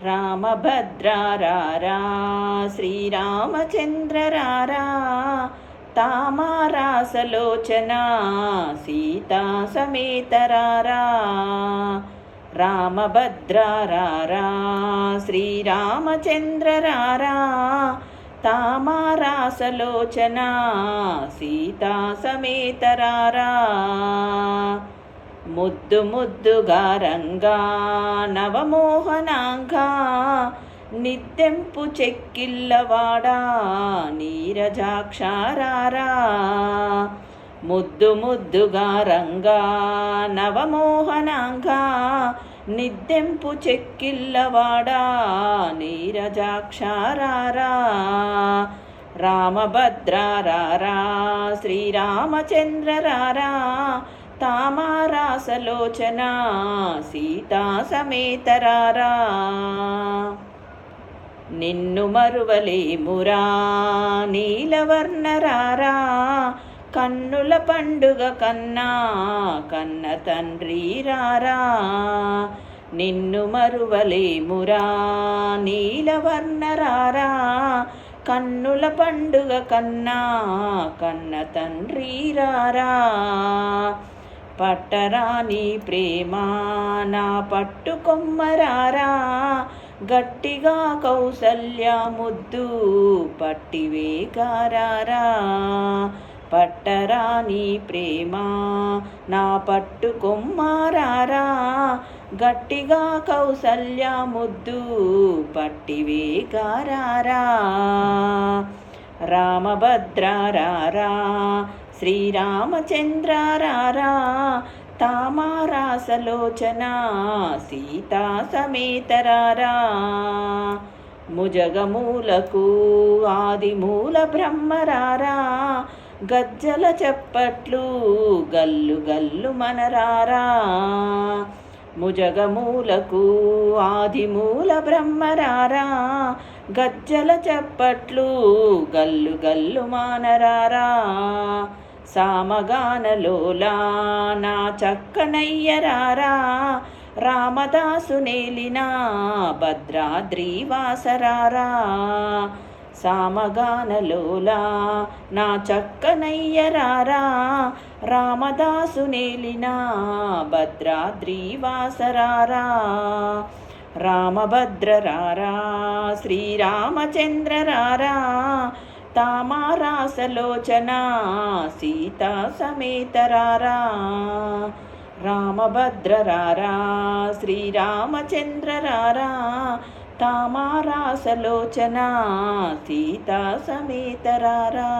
రామభద్రారా శ్రీరామచంద్రరారా తామారాసలోచన సీతా సమేతరారా రామభద్రారా శ్రీరామచంద్రరారా తామారాసలోచన సీతా సమేతరారా ముద్దు ముద్దుగా రంగా నవమోహనాంగా నిద్దెంపు చెక్కిల్లవాడా నీరజాక్షారారా. ముద్దు ముద్దుగా రంగా నవమోహనాంగా నిద్దెంపు చెక్కిల్లవాడా నీరజాక్షారారా. రామభద్రారా శ్రీరామచంద్రరారా తామారాసలోచన సీతా సమేతరారా. నిన్ను మరువలేమురా నీలవర్ణరారా. కన్నుల పండుగ కన్నా కన్న తండ్రి రారా. నిన్ను మరువలేమురా నీలవర్ణరారా. కన్నుల పండుగ కన్నా కన్న తండ్రి రారా. పట్టరాని ప్రేమ నా పట్టుకొమ్మరారా గట్టిగా కౌసల్య ముద్దు పట్టివేగారారా. పట్టరాని ప్రేమ నా పట్టుకొమ్మారారా గట్టిగా కౌసల్య ముద్దు పట్టివేగారారా. రామభద్రారా శ్రీరామచంద్రారారా తామారాసలోచన సీతా సమేతరారా ముజగమూలకు ఆదిమూల బ్రహ్మరారా గజ్జల చెప్పట్లు గల్లు గల్లు మనరారా ముజగమూలకు ఆదిమూల బ్రహ్మరారా గజ్జల చెప్పట్లు గల్లు గల్లు మానరారా సామగానలోలా నా చక్కనయ్యరారా రామదాసు నేలినా భద్రాద్రి వాసరారా సామగానలోలా నా చక్కనయ్యరారా రామదాసు నేలినా భద్రాద్రి వాసరారా. రామభద్రరారా శ్రీరామచంద్రరారా తామారాసలోచన సీతా సమేతరారా రామభద్రరారా శ్రీరామచంద్రరారా తామారాసలోచన సీతా సమేతరారా